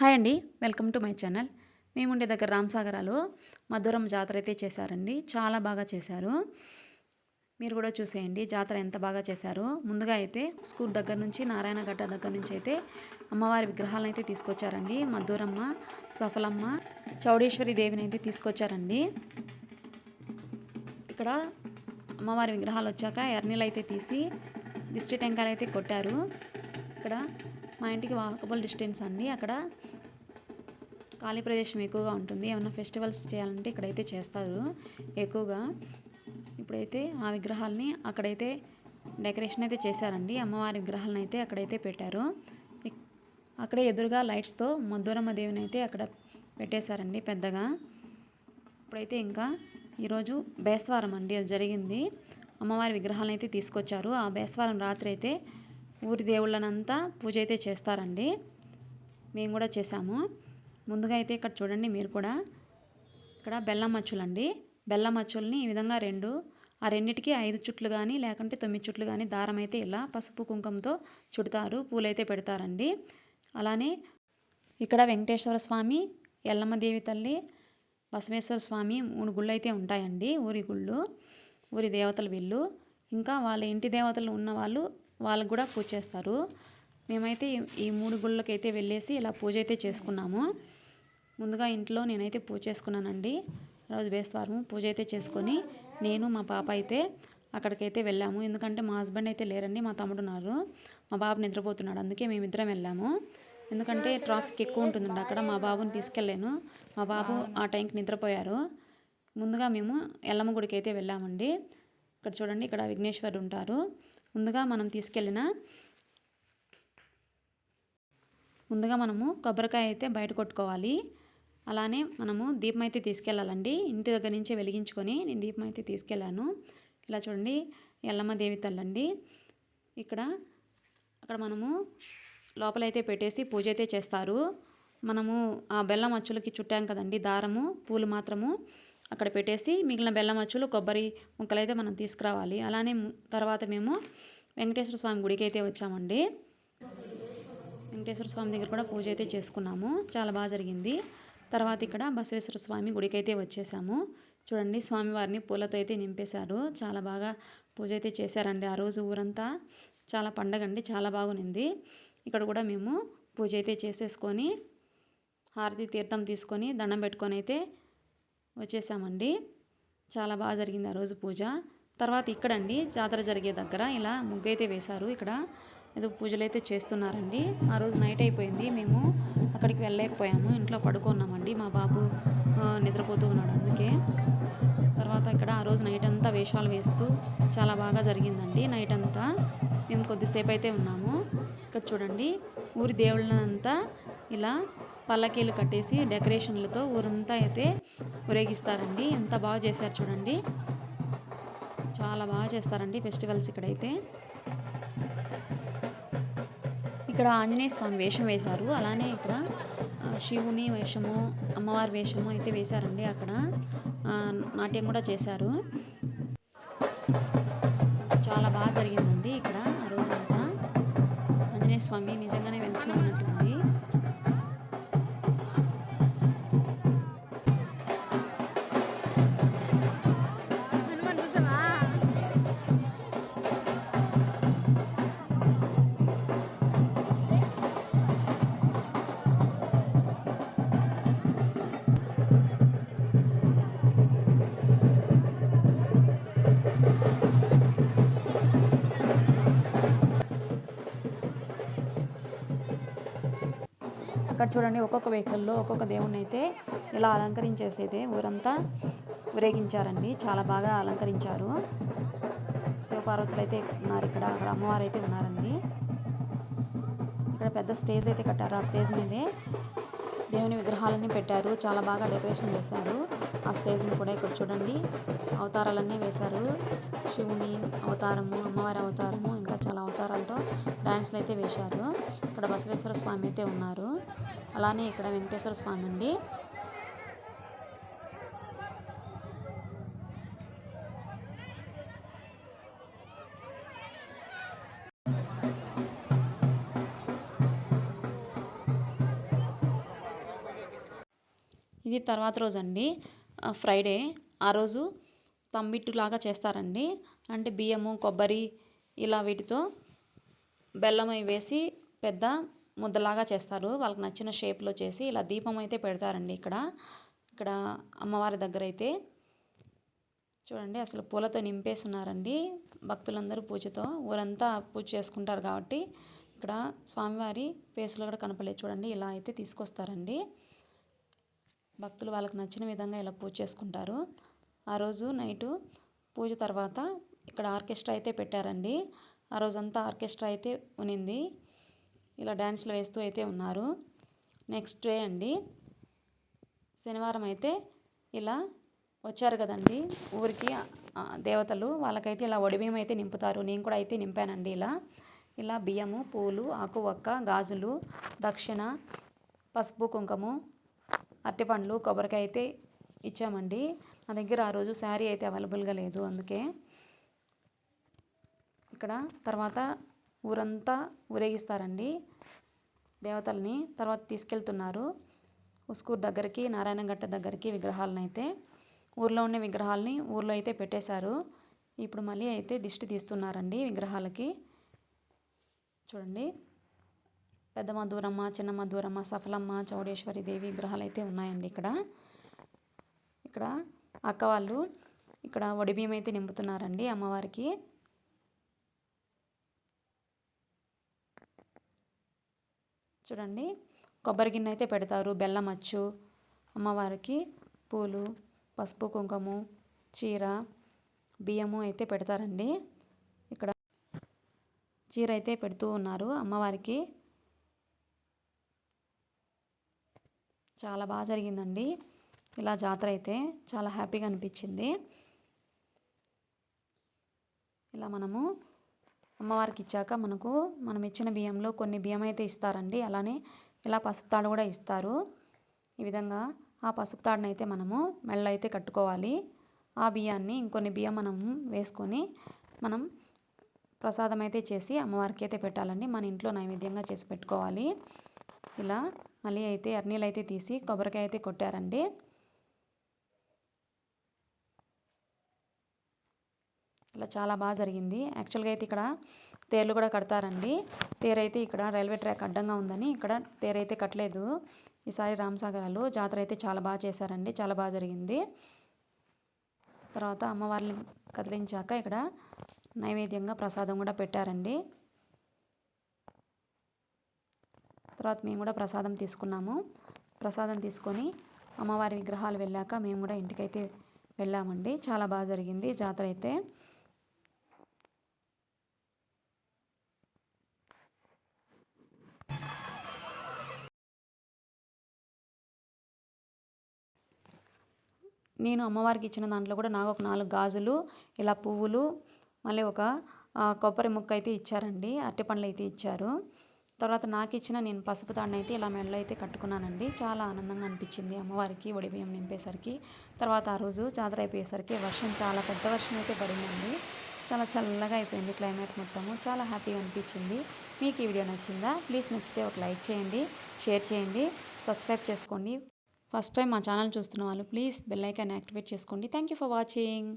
Hi అండి. Welcome to my channel. మేము ఉండే దగ్గర రామసాగరాలు మధురం జాతర అయితే చేశారండి. చాలా బాగా చేశారు. మీరు కూడా చూసేయండి. జాతర ఎంత బాగా చేశారో. ముందుగా అయితే స్కూల్ దగ్గర నుంచి నారాయణగడ్డ దగ్గర నుంచి అయితే అమ్మవారి విగ్రహాలను అయితే తీసుకొచ్చారండి. మధురమ్మ సఫలమ్మ చౌడేశ్వరి దేవిని అయితే తీసుకొచ్చారండి. ఇక్కడ అమ్మవారి విగ్రహాలు వచ్చాక ఎర్నీలు అయితే తీసి దిష్టి టెంకాయలు అయితే కొట్టారు. ఇక్కడ మా ఇంటికి వాకబుల్ డిస్టెన్స్ అండి. అక్కడ ఖాళీ ప్రదేశం ఎక్కువగా ఉంటుంది. ఏమైనా ఫెస్టివల్స్ చేయాలంటే ఇక్కడైతే చేస్తారు ఎక్కువగా. ఇప్పుడైతే ఆ విగ్రహాలని అక్కడైతే డెకరేషన్ అయితే చేశారండి. అమ్మవారి విగ్రహాలను అయితే అక్కడైతే పెట్టారు. అక్కడే ఎదురుగా లైట్స్తో మధురమ్మ దేవిని అయితే అక్కడ పెట్టేశారండి పెద్దగా. ఇప్పుడైతే ఇంకా ఈరోజు బేస్తవారం అండి. అది జరిగింది. అమ్మవారి విగ్రహాలను అయితే తీసుకొచ్చారు. ఆ బేస్తవారం రాత్రి అయితే ఊరి దేవుళ్ళనంతా పూజ అయితే చేస్తారండి. మేము కూడా చేసాము ముందుగా అయితే ఇక్కడ చూడండి మీరు కూడా. ఇక్కడ బెల్లం మచ్చులండి. బెల్లం మచ్చుల్ని ఈ విధంగా రెండు ఆ రెండిటికి ఐదు చుట్లు కానీ లేకుంటే తొమ్మిది చుట్లు కానీ దారం అయితే ఇలా పసుపు కుంకుమతో చుడతారు పూలైతే పెడతారండి. అలానే ఇక్కడ వెంకటేశ్వర స్వామి ఎల్లమ్మ దేవి తల్లి బసవేశ్వర స్వామి మూడు గుళ్ళు అయితే ఉంటాయండి ఊరి గుళ్ళు ఊరి దేవతలు వీళ్ళు. ఇంకా వాళ్ళ ఇంటి దేవతలు ఉన్న వాళ్ళు వాళ్ళకు కూడా పూజ చేస్తారు. మేమైతే ఈ- మూడు మూడు గుళ్ళకైతే వెళ్ళేసి ఇలా పూజ అయితే చేసుకున్నాము. ముందుగా ఇంట్లో నేనైతే పూజ చేసుకున్నానండి. రోజు బేస్తవారము పూజ అయితే చేసుకొని నేను మా పాప అయితే అక్కడికైతే వెళ్ళాము. ఎందుకంటే మా హస్బెండ్ అయితే లేరండి మా తమ్ముడు ఉన్నారు. మా బాబు నిద్రపోతున్నాడు అందుకే మేమిద్దరం వెళ్ళాము. ఎందుకంటే ట్రాఫిక్ ఎక్కువ ఉంటుందండి అక్కడ మా బాబుని తీసుకెళ్ళాను. మా బాబు ఆ టైంకి నిద్రపోయారు. ముందుగా మేము ఎల్లమ్మ గుడికి అయితే వెళ్ళామండి. ఇక్కడ చూడండి ఇక్కడ విఘ్నేశ్వరుడు ఉంటారు. ముందుగా మనం తీసుకెళ్ళిన ముందుగా మనము కొబ్బరికాయ అయితే బయట కొట్టుకోవాలి. అలానే మనము దీపం అయితే తీసుకెళ్ళాలండి. ఇంటి దగ్గర నుంచే వెలిగించుకొని నేను దీపం అయితే తీసుకెళ్ళాను. ఇలా చూడండి ఎల్లమ్మ దేవి తల్లండి ఇక్కడ అక్కడ మనము లోపలైతే పెట్టేసి పూజ అయితే చేస్తారు. మనము ఆ బెల్లం అచ్చులకి చుట్టాం కదండి దారము పూలు మాత్రము. అక్కడ పెట్టేసి మిగిలిన బెల్లం అచ్చులు కొబ్బరి ముక్కలు అయితే మనం తీసుకురావాలి. అలానే తర్వాత మేము వెంకటేశ్వర స్వామి గుడికి అయితే వచ్చామండి. వెంకటేశ్వర స్వామి దగ్గర కూడా పూజ అయితే చేసుకున్నాము. చాలా బాగా జరిగింది. తర్వాత ఇక్కడ బసవేశ్వర స్వామి గుడికి అయితే వచ్చేసాము. చూడండి స్వామివారిని పూలతో అయితే నింపేశారు. చాలా బాగా పూజ అయితే చేశారండి ఆ రోజు ఊరంతా. చాలా పండగ అండి చాలా బాగునింది ఇక్కడ కూడా మేము పూజ అయితే చేసేసుకొని హారతి తీర్థం తీసుకొని దండం పెట్టుకొని అయితే వచ్చేసామండి. చాలా బాగా జరిగింది ఆ రోజు పూజ. తర్వాత ఇక్కడండి జాతర జరిగే దగ్గర ఇలా ముగ్గు అయితే వేశారు ఇక్కడ. ఏదో పూజలు అయితే చేస్తున్నారండి. ఆ రోజు నైట్ అయిపోయింది. మేము అక్కడికి వెళ్ళలేకపోయాము. ఇంట్లో పడుకున్నామండి. మా బాబు నిద్రపోతూ ఉన్నాడు అందుకే. తర్వాత ఇక్కడ ఆ రోజు నైట్ అంతా వేషాలు వేస్తూ చాలా బాగా జరిగిందండి నైట్ అంతా. మేము కొద్దిసేపు అయితే ఉన్నాము. ఇక్కడ చూడండి ఊరి దేవుళ్ళనంతా ఇలా పల్లకీలు కట్టేసి డెకరేషన్లతో ఊరంతా అయితే ఊరేగిస్తారండి. ఎంత బాగా చేశారు చూడండి. చాలా బాగా చేస్తారండి ఫెస్టివల్స్ ఇక్కడైతే. ఇక్కడ ఆంజనేయ స్వామి వేషం వేశారు. అలానే ఇక్కడ శివుని వేషము అమ్మవారి వేషము అయితే వేశారండి అక్కడ. నాట్యం కూడా చేశారు. చాలా బాగా జరిగిందండి ఇక్కడ ఆ రోజంతా. ఆంజనేయ స్వామి నిజంగానే వెళ్తున్నట్టు ఇక్కడ చూడండి ఒక్కొక్క వెహికల్లో ఒక్కొక్క దేవుణ్ణి అయితే ఇలా అలంకరించేసైతే ఊరంతా ఊరేగించారండి. చాలా బాగా అలంకరించారు. శివపార్వతులు అయితే ఉన్నారు ఇక్కడ అక్కడ అమ్మవారు అయితే ఉన్నారండి. ఇక్కడ పెద్ద స్టేజ్ అయితే కట్టారు. ఆ స్టేజ్ మీదే దేవుని విగ్రహాలన్నీ పెట్టారు. చాలా బాగా డెకరేషన్ చేశారు. ఆ స్టేజ్ని కూడా ఇక్కడ చూడండి. అవతారాలన్నీ వేశారు. శివుని అవతారము అమ్మవారి అవతారము ఇంకా చాలా అవతారాలతో డ్యాన్స్లు అయితే వేశారు. ఇక్కడ బసవేశ్వర స్వామి అయితే ఉన్నారు. అలానే ఇక్కడ వెంకటేశ్వర స్వామి అండి ఇది తర్వాత రోజు అండి ఫ్రైడే ఆ రోజు తంబిట్టులాగా చేస్తారండి. అంటే బియ్యము కొబ్బరి ఇలా వీటితో బెల్లం వేసి పెద్ద ముద్దలాగా చేస్తారు. వాళ్ళకి నచ్చిన షేప్లో చేసి ఇలా దీపం అయితే పెడతారండి ఇక్కడ. ఇక్కడ అమ్మవారి దగ్గర అయితే చూడండి అసలు పూలతో నింపేసి ఉన్నారండి భక్తులందరూ పూజతో. ఊరంతా పూజ చేసుకుంటారు కాబట్టి ఇక్కడ స్వామివారి ఫేస్లో కూడా కనపలేదు చూడండి ఇలా అయితే తీసుకొస్తారండి. భక్తులు వాళ్ళకి నచ్చిన విధంగా ఇలా పూజ చేసుకుంటారు. ఆ రోజు నైటు పూజ తర్వాత ఇక్కడ ఆర్కెస్ట్రా అయితే పెట్టారండి. ఆ రోజంతా ఆర్కెస్ట్రా అయితే ఉనింది. ఇలా డ్యాన్స్లు వేస్తూ అయితే ఉన్నారు. నెక్స్ట్ డే అండి. శనివారం అయితే ఇలా వచ్చారు కదండి. ఊరికి దేవతలు వాళ్ళకైతే ఇలా ఒడిబియ్యం అయితే నింపుతారు. నేను కూడా అయితే నింపానండి ఇలా. ఇలా బియ్యము పూలు ఆకు ఒక్క గాజులు దక్షిణ పసుపు కుంకుమ అరటిపండ్లు కొబ్బరికాయ అయితే ఇచ్చామండి. నా దగ్గర ఆ రోజు శారీ అయితే అవైలబుల్గా లేదు అందుకే ఇక్కడ తర్వాత ఊరంతా ఊరేగిస్తారండి. దేవతల్ని తర్వాత తీసుకెళ్తున్నారు. ఉస్కూర్ దగ్గరికి నారాయణగట్ట దగ్గరికి విగ్రహాలను అయితే ఊర్లో ఉండే విగ్రహాలని ఊర్లో అయితే పెట్టేశారు. ఇప్పుడు మళ్ళీ అయితే దిష్టి తీస్తున్నారండి విగ్రహాలకి. చూడండి. పెద్ద మధురమ్మ చిన్న మధురమ్మ సఫలమ్మ చౌడేశ్వరి దేవి విగ్రహాలు అయితే ఉన్నాయండి ఇక్కడ. ఇక్కడ అక్క వాళ్ళు ఇక్కడ వడిబియ్యం అయితే నింపుతున్నారండి అమ్మవారికి. చూడండి కొబ్బరి గిన్నె అయితే పెడతారు బెల్లం అచ్చు అమ్మవారికి పూలు పసుపు కుంకుమ చీర బియ్యము అయితే పెడతారండి. ఇక్కడ చీర అయితే పెడుతూ ఉన్నారు అమ్మవారికి. చాలా బాగా జరిగిందండి. ఇలా జాతర అయితే చాలా హ్యాపీగా అనిపించింది. ఇలా మనము అమ్మవారికి ఇచ్చాక మనకు మనం ఇచ్చిన బియ్యంలో కొన్ని బియ్యం అయితే ఇస్తారండి. అలానే ఇలా పసుపు తాడు కూడా ఇస్తారు. ఈ విధంగా ఆ పసుపు తాడును అయితే మనము మెళ్ళ అయితే కట్టుకోవాలి. ఆ బియ్యాన్ని ఇంకొన్ని బియ్యం మనం వేసుకొని మనం ప్రసాదం అయితే చేసి అమ్మవారికి అయితే పెట్టాలండి. మన ఇంట్లో నైవేద్యంగా చేసి పెట్టుకోవాలి. ఇలా మళ్ళీ అయితే ఎర్నీలు అయితే తీసి కొబ్బరికాయ అయితే కొట్టారండి. ఇలా చాలా బాగా జరిగింది. యాక్చువల్గా అయితే ఇక్కడ తేర్లు కూడా కడతారండి. తేరైతే ఇక్కడ రైల్వే ట్రాక్ అడ్డంగా ఉందని ఇక్కడ తేరైతే కట్టలేదు. ఈసారి రామసాగరాలు జాతర అయితే చాలా బాగా చేశారండి. చాలా బాగా జరిగింది. తర్వాత అమ్మవారిని కదిలించాక ఇక్కడ నైవేద్యంగా ప్రసాదం కూడా పెట్టారండి. తర్వాత మేము కూడా ప్రసాదం తీసుకున్నాము. ప్రసాదం తీసుకొని అమ్మవారి విగ్రహాలు వెళ్ళాక మేము కూడా ఇంటికైతే వెళ్ళామండి. చాలా బాగా జరిగింది జాతర అయితే. నేను అమ్మవారికి ఇచ్చిన దాంట్లో కూడా నాకు ఒక నాలుగు గాజులు ఇలా పువ్వులు మళ్ళీ ఒక కొబ్బరి ముక్క అయితే ఇచ్చారండి. అరటిపండ్లు అయితే ఇచ్చారు. తర్వాత నాకు ఇచ్చిన నేను పసుపు తాడిని అయితే ఇలా మెడలో అయితే కట్టుకున్నానండి. చాలా ఆనందంగా అనిపించింది అమ్మవారికి బియ్యం నింపేసరికి. తర్వాత ఆ రోజు జాతర అయిపోయేసరికి వర్షం చాలా పెద్ద వర్షం అయితే పడిందండి. చాలా చల్లగా అయిపోయింది క్లైమేట్ మొత్తము. చాలా హ్యాపీగా అనిపించింది. మీకు ఈ వీడియో నచ్చిందా? ప్లీజ్ నచ్చితే ఒక లైక్ చేయండి షేర్ చేయండి సబ్స్క్రైబ్ చేసుకోండి. ఫస్ట్ టైం మా ఛానల్ చూస్తున్న వాళ్ళు ప్లీజ్ బెల్ ఐకాన్ యాక్టివేట్ చేసుకోండి. Thank you for watching.